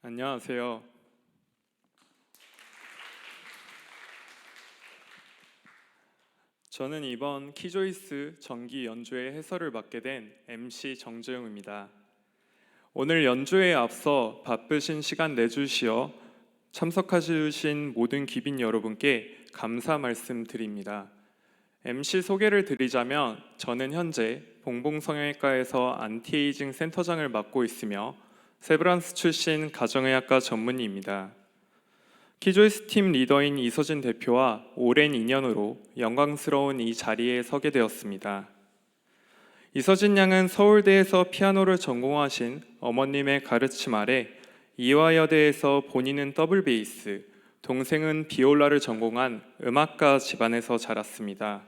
안녕하세요. 저는 이번 키조이스 정기 연주회 해설을 맡게 된 MC 정재용입니다. 오늘 연주회에 앞서 바쁘신 시간 내주시어 참석하신 모든 귀빈 여러분께 감사 말씀드립니다. MC 소개를 드리자면 저는 현재 봉봉성형외과에서 안티에이징 센터장을 맡고 있으며 세브란스 출신 가정의학과 전문의입니다. 키조이스 팀 리더인 이서진 대표와 오랜 인연으로 영광스러운 이 자리에 서게 되었습니다. 이서진 양은 서울대에서 피아노를 전공하신 어머님의 가르침 아래 이화여대에서 본인은 더블 베이스, 동생은 비올라를 전공한 음악가 집안에서 자랐습니다.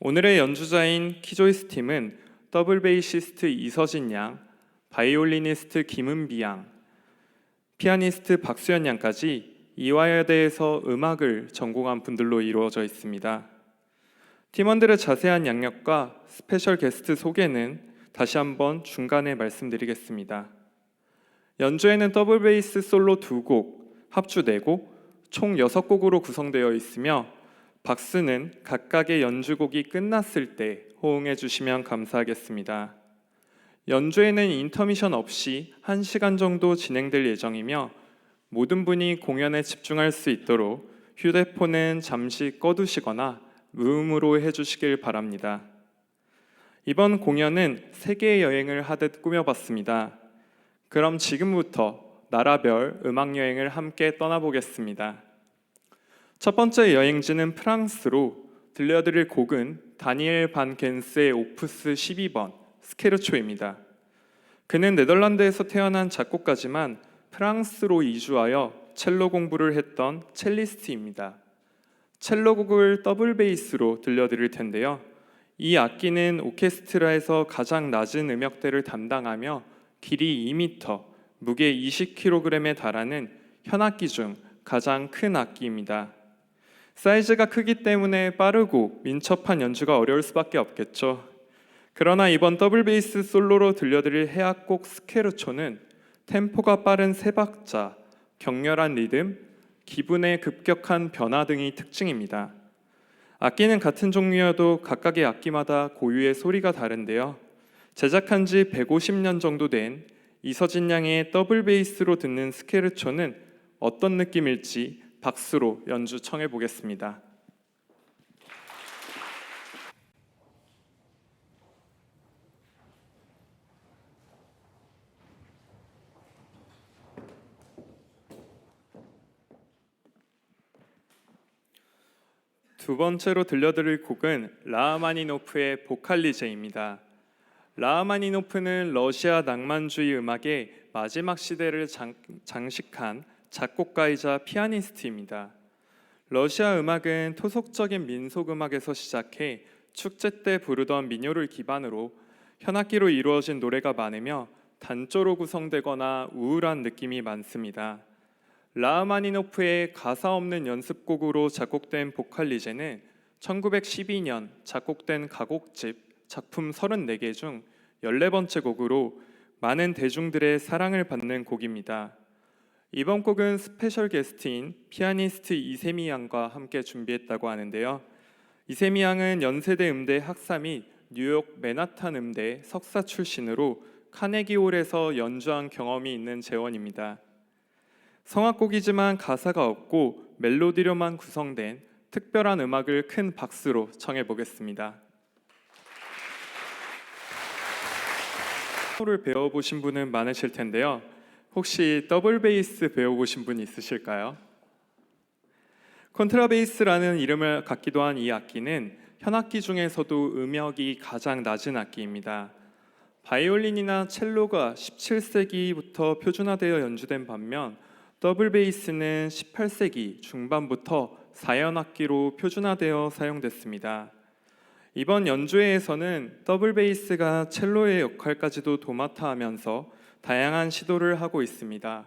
오늘의 연주자인 키조이스 팀은 더블 베이시스트 이서진 양, 바이올리니스트 김은비 양, 피아니스트 박수현 양까지 이화여대에서 음악을 전공한 분들로 이루어져 있습니다. 팀원들의 자세한 양력과 스페셜 게스트 소개는 다시 한번 중간에 말씀드리겠습니다. 연주에는 더블 베이스 솔로 2곡, 합주 4곡, 총 6곡으로 구성되어 있으며 박수는 각각의 연주곡이 끝났을 때 호응해 주시면 감사하겠습니다. 연주회는 인터미션 없이 1시간 정도 진행될 예정이며 모든 분이 공연에 집중할 수 있도록 휴대폰은 잠시 꺼두시거나 무음으로 해주시길 바랍니다. 이번 공연은 세계 여행을 하듯 꾸며봤습니다. 그럼 지금부터 나라별 음악 여행을 함께 떠나보겠습니다. 첫 번째 여행지는 프랑스로 들려드릴 곡은 다니엘 반 겐스의 오프스 12번 스케르초입니다. 그는 네덜란드에서 태어난 작곡가지만 프랑스로 이주하여 첼로 공부를 했던 첼리스트입니다. 첼로 곡을 더블 베이스로 들려드릴 텐데요. 이 악기는 오케스트라에서 가장 낮은 음역대를 담당하며 길이 2m, 무게 20kg에 달하는 현악기 중 가장 큰 악기입니다. 사이즈가 크기 때문에 빠르고 민첩한 연주가 어려울 수밖에 없겠죠. 그러나 이번 더블 베이스 솔로로 들려드릴 해악곡 스케르초는 템포가 빠른 세 박자, 격렬한 리듬, 기분의 급격한 변화 등이 특징입니다. 악기는 같은 종류여도 각각의 악기마다 고유의 소리가 다른데요. 제작한 지 150년 정도 된 이서진 양의 더블 베이스로 듣는 스케르초는 어떤 느낌일지 박수로 연주 청해 보겠습니다. 두 번째로 들려드릴 곡은 라흐마니노프의 보칼리제입니다. 라흐마니노프는 러시아 낭만주의 음악의 마지막 시대를 장, 장식한 작곡가이자 피아니스트입니다. 러시아 음악은 토속적인 민속 음악에서 시작해 축제 때 부르던 민요를 기반으로 현악기로 이루어진 노래가 많으며 단조로 구성되거나 우울한 느낌이 많습니다. 라흐마니노프의 가사 없는 연습곡으로 작곡된 보칼리제는 1912년 작곡된 가곡집 작품 34개 중 14번째 곡으로 많은 대중들의 사랑을 받는 곡입니다. 이번 곡은 스페셜 게스트인 피아니스트 이세미 양과 함께 준비했다고 하는데요. 이세미 양은 연세대 음대 학사 및 뉴욕 맨하탄 음대 석사 출신으로 카네기홀에서 연주한 경험이 있는 재원입니다. 성악곡이지만 가사가 없고 멜로디로만 구성된 특별한 음악을 큰 박수로 청해 보겠습니다. 피아노를 배워보신 분은 많으실 텐데요. 혹시 더블 베이스 배워보신 분 있으실까요? 콘트라베이스라는 이름을 갖기도 한 이 악기는 현악기 중에서도 음역이 가장 낮은 악기입니다. 바이올린이나 첼로가 17세기부터 표준화되어 연주된 반면 더블 베이스는 18세기 중반부터 사연악기로 표준화되어 사용됐습니다. 이번 연주회에서는 더블 베이스가 첼로의 역할까지도 도맡아 하면서 다양한 시도를 하고 있습니다.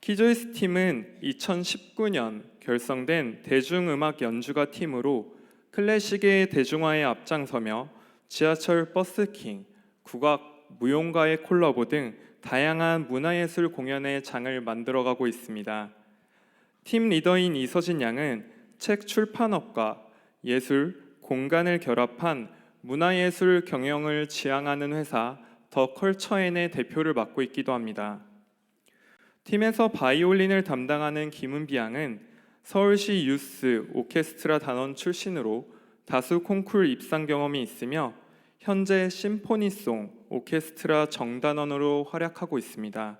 키조이스 팀은 2019년 결성된 대중음악 연주가 팀으로 클래식의 대중화에 앞장서며 지하철 버스킹, 국악, 무용가의 콜라보 등 다양한 문화예술 공연의 장을 만들어가고 있습니다. 팀 리더인 이서진 양은 책 출판업과 예술, 공간을 결합한 문화예술 경영을 지향하는 회사 더 컬처엔의 대표를 맡고 있기도 합니다. 팀에서 바이올린을 담당하는 김은비 양은 서울시 유스 오케스트라 단원 출신으로 다수 콩쿨 입상 경험이 있으며 현재 심포니송 오케스트라 정단원으로 활약하고 있습니다.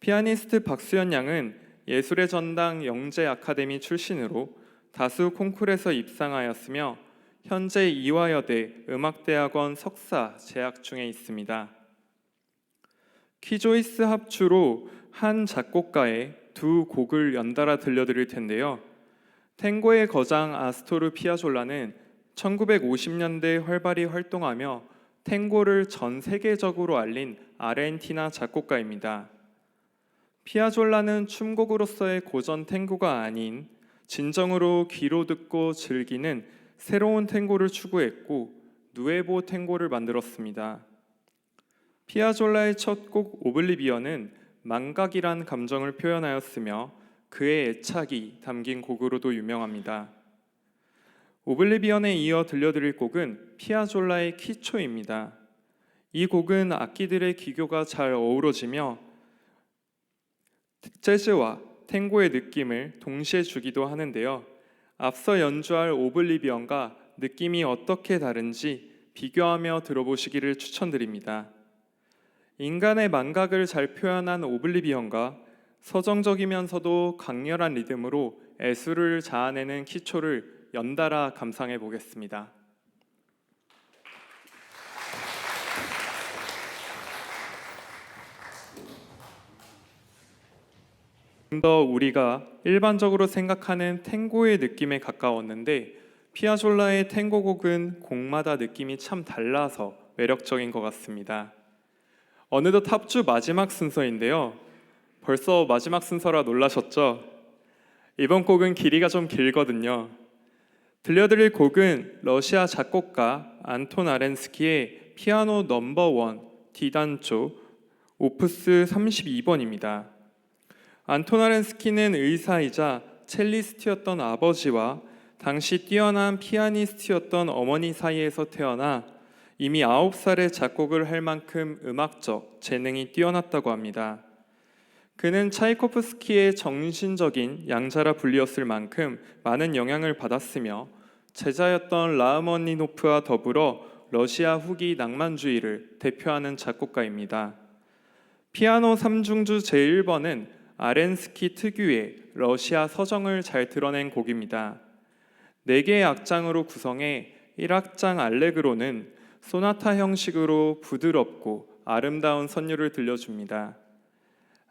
피아니스트 박수현 양은 예술의 전당 영재 아카데미 출신으로 다수 콩쿨에서 입상하였으며 현재 이화여대 음악대학원 석사 재학 중에 있습니다. 키조이스 합주로 한 작곡가의 두 곡을 연달아 들려드릴 텐데요. 탱고의 거장 아스토르 피아졸라는 1950년대 활발히 활동하며 탱고를 전 세계적으로 알린 아르헨티나 작곡가입니다. 피아졸라는 춤곡으로서의 고전 탱고가 아닌 진정으로 귀로 듣고 즐기는 새로운 탱고를 추구했고 누에보 탱고를 만들었습니다. 피아졸라의 첫 곡 오블리비언은 망각이란 감정을 표현하였으며 그의 애착이 담긴 곡으로도 유명합니다. 오블리비언에 이어 들려드릴 곡은 피아졸라의 키초입니다. 이 곡은 악기들의 기교가 잘 어우러지며 재즈와 탱고의 느낌을 동시에 주기도 하는데요. 앞서 연주할 오블리비언과 느낌이 어떻게 다른지 비교하며 들어보시기를 추천드립니다. 인간의 망각을 잘 표현한 오블리비언과 서정적이면서도 강렬한 리듬으로 애수를 자아내는 키초를 연달아 감상해 보겠습니다. 좀 더 우리가 일반적으로 생각하는 탱고의 느낌에 가까웠는데 피아졸라의 탱고 곡은 곡마다 느낌이 참 달라서 매력적인 것 같습니다. 어느덧 합주 마지막 순서인데요. 벌써 마지막 순서라 놀라셨죠? 이번 곡은 길이가 좀 길거든요. 들려드릴 곡은 러시아 작곡가 안톤 아렌스키의 피아노 넘버 원 D단조 오프스 32번입니다. 안톤 아렌스키는 의사이자 첼리스트였던 아버지와 당시 뛰어난 피아니스트였던 어머니 사이에서 태어나 이미 9살에 작곡을 할 만큼 음악적 재능이 뛰어났다고 합니다. 그는 차이코프스키의 정신적인 양자라 불리었을 만큼 많은 영향을 받았으며 제자였던 라흐머니노프와 더불어 러시아 후기 낭만주의를 대표하는 작곡가입니다. 피아노 3중주 제1번은 아렌스키 특유의 러시아 서정을 잘 드러낸 곡입니다. 4개의 악장으로 구성해 1악장 알레그로는 소나타 형식으로 부드럽고 아름다운 선율을 들려줍니다.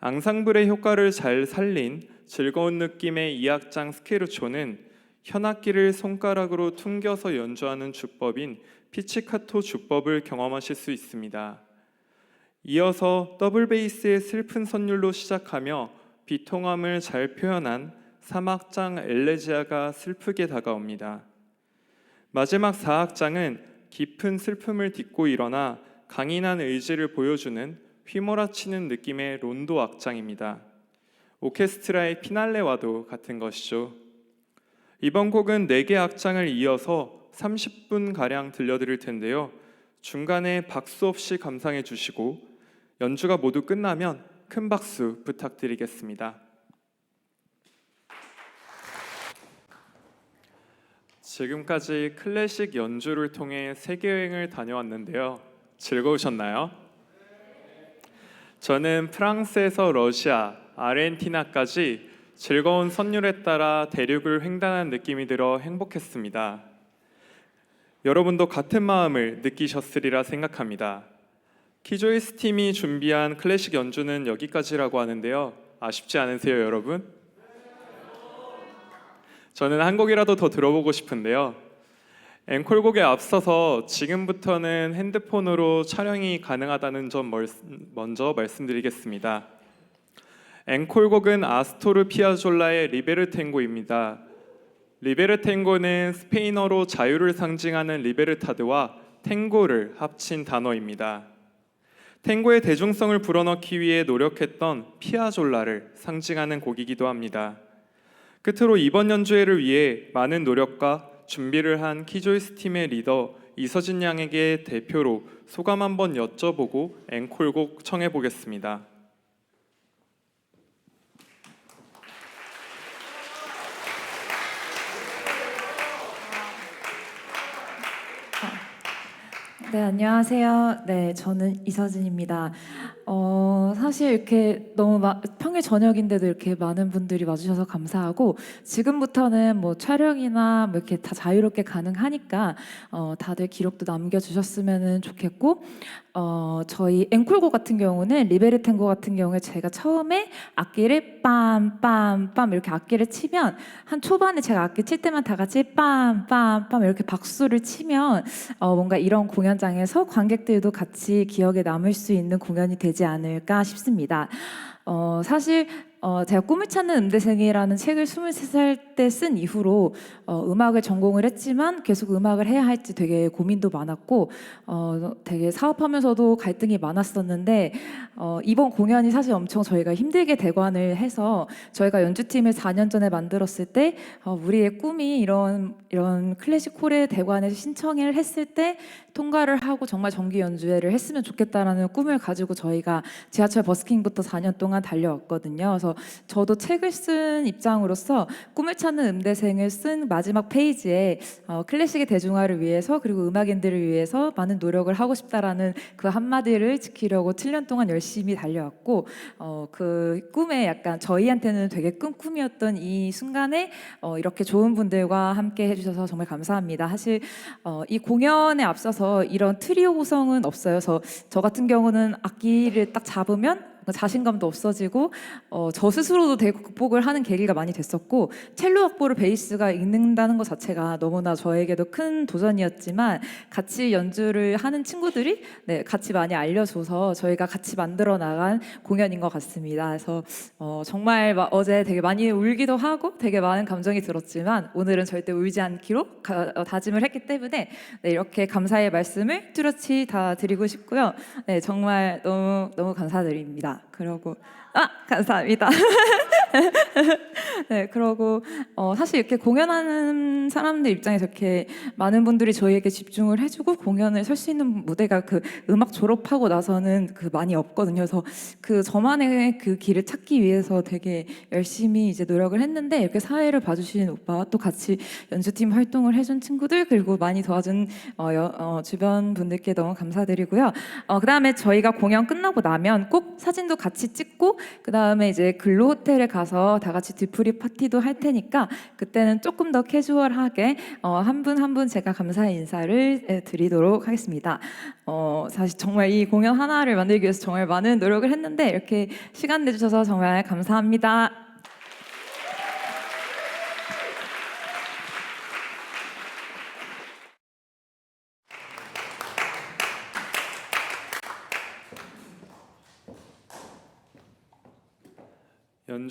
앙상블의 효과를 잘 살린 즐거운 느낌의 2악장 스케르초는 현악기를 손가락으로 퉁겨서 연주하는 주법인 피치카토 주법을 경험하실 수 있습니다. 이어서 더블 베이스의 슬픈 선율로 시작하며 비통함을 잘 표현한 3악장 엘레지아가 슬프게 다가옵니다. 마지막 4악장은 깊은 슬픔을 딛고 일어나 강인한 의지를 보여주는 휘몰아치는 느낌의 론도 악장입니다. 오케스트라의 피날레와도 같은 것이죠. 이번 곡은 4개 악장을 이어서 30분 가량 들려드릴 텐데요. 중간에 박수 없이 감상해 주시고 연주가 모두 끝나면 큰 박수 부탁드리겠습니다. 지금까지 클래식 연주를 통해 세계 여행을 다녀왔는데요. 즐거우셨나요? 저는 프랑스에서 러시아, 아르헨티나까지 즐거운 선율에 따라 대륙을 횡단한 느낌이 들어 행복했습니다. 여러분도 같은 마음을 느끼셨으리라 생각합니다. 키조이스 팀이 준비한 클래식 연주는 여기까지라고 하는데요. 아쉽지 않으세요, 여러분? 저는 한 곡이라도 더 들어보고 싶은데요. 앵콜곡에 앞서서 지금부터는 핸드폰으로 촬영이 가능하다는 점 먼저 말씀드리겠습니다. 앵콜곡은 아스토르 피아졸라의 리베르탱고입니다. 리베르탱고는 스페인어로 자유를 상징하는 리베르타드와 탱고를 합친 단어입니다. 탱고의 대중성을 불어넣기 위해 노력했던 피아졸라를 상징하는 곡이기도 합니다. 끝으로 이번 연주회를 위해 많은 노력과 준비를 한 키조이스 팀의 리더 이서진 양에게 대표로 소감 한번 여쭤보고 앵콜곡 청해 보겠습니다. 네, 안녕하세요. 네, 저는 이서진입니다. 어, 사실 이렇게 너무 마- 평일 저녁인데도 이렇게 많은 분들이 와주셔서 감사하고 지금부터는 뭐 촬영이나 뭐 이렇게 다 자유롭게 가능하니까 어, 다들 기록도 남겨주셨으면 좋겠고 어, 저희 앵콜곡 같은 경우는 리베르 탱고 같은 경우에 제가 처음에 악기를 빰빰빰 이렇게 악기를 치면 한 초반에 제가 악기 칠 때만 다 같이 빰빰빰 이렇게 박수를 치면 어, 뭔가 이런 공연장에서 관객들도 같이 기억에 남을 수 있는 공연이 되지 않을까 싶습니다. 어, 사실 어, 제가 꿈을 찾는 음대생이라는 책을 23살 때 쓴 이후로 어, 음악을 전공을 했지만 계속 음악을 해야 할지 되게 고민도 많았고 어, 되게 사업하면서도 갈등이 많았었는데 어, 이번 공연이 사실 엄청 저희가 힘들게 대관을 해서 저희가 연주팀을 4년 전에 만들었을 때 어, 우리의 꿈이 이런 이런 클래식 홀의 대관에서 신청을 했을 때 통과를 하고 정말 정기 연주회를 했으면 좋겠다라는 꿈을 가지고 저희가 지하철 버스킹부터 4년 동안 달려왔거든요. 그래서 저도 책을 쓴 입장으로서 꿈을 찾는 음대생을 쓴 마지막 페이지에 어, 클래식의 대중화를 위해서 그리고 음악인들을 위해서 많은 노력을 하고 싶다라는 그 한마디를 지키려고 7년 동안 열심히 달려왔고 어, 그 꿈에 약간 저희한테는 되게 큰 꿈이었던 이 순간에 어, 이렇게 좋은 분들과 함께 해주셔서 정말 감사합니다. 사실 어, 이 공연에 앞서서 이런 트리오 구성은 없어요. 저 같은 경우는 악기를 딱 잡으면 자신감도 없어지고 어, 저 스스로도 되게 극복을 하는 계기가 많이 됐었고 첼로 악보를 베이스가 읽는다는 것 자체가 너무나 저에게도 큰 도전이었지만 같이 연주를 하는 친구들이 네, 같이 많이 알려줘서 저희가 같이 만들어 나간 공연인 것 같습니다. 그래서 어, 정말 마- 어제 되게 많이 울기도 하고 되게 많은 감정이 들었지만 오늘은 절대 울지 않기로 가- 어, 다짐을 했기 때문에 네, 이렇게 감사의 말씀을 뚜렷이 다 드리고 싶고요. 네, 정말 너무 너무 감사드립니다. 그러고 아 감사합니다. 네, 그러고 어, 사실 이렇게 공연하는 사람들 입장에서 이렇게 많은 분들이 저희에게 집중을 해주고 공연을 설 수 있는 무대가 그 음악 졸업하고 나서는 그 많이 없거든요. 그래서 그 저만의 그 길을 찾기 위해서 되게 열심히 이제 노력을 했는데 이렇게 사회를 봐주신 오빠와 또 같이 연주팀 활동을 해준 친구들 그리고 많이 도와준 어, 여- 어, 주변 분들께 너무 감사드리고요. 어, 그 다음에 저희가 공연 끝나고 나면 꼭 사진 도 같이 찍고 그 다음에 이제 근로 호텔에 가서 다 같이 뒤풀이 파티도 할 테니까 그때는 조금 더 캐주얼하게 어, 한분 한 분 제가 감사의 인사를 에, 드리도록 하겠습니다. 어, 사실 정말 이 공연 하나를 만들기 위해서 정말 많은 노력을 했는데 이렇게 시간 내주셔서 정말 감사합니다.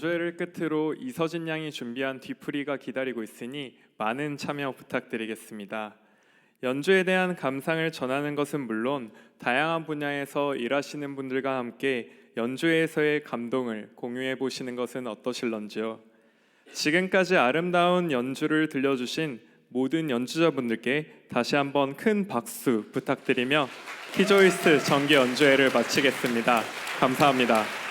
연주회를 끝으로 이서진 양이 준비한 뒤풀이가 기다리고 있으니 많은 참여 부탁드리겠습니다. 연주에 대한 감상을 전하는 것은 물론 다양한 분야에서 일하시는 분들과 함께 연주회에서의 감동을 공유해 보시는 것은 어떠실런지요? 지금까지 아름다운 연주를 들려주신 모든 연주자분들께 다시 한번 큰 박수 부탁드리며 키조이스트 정기 연주회를 마치겠습니다. 감사합니다.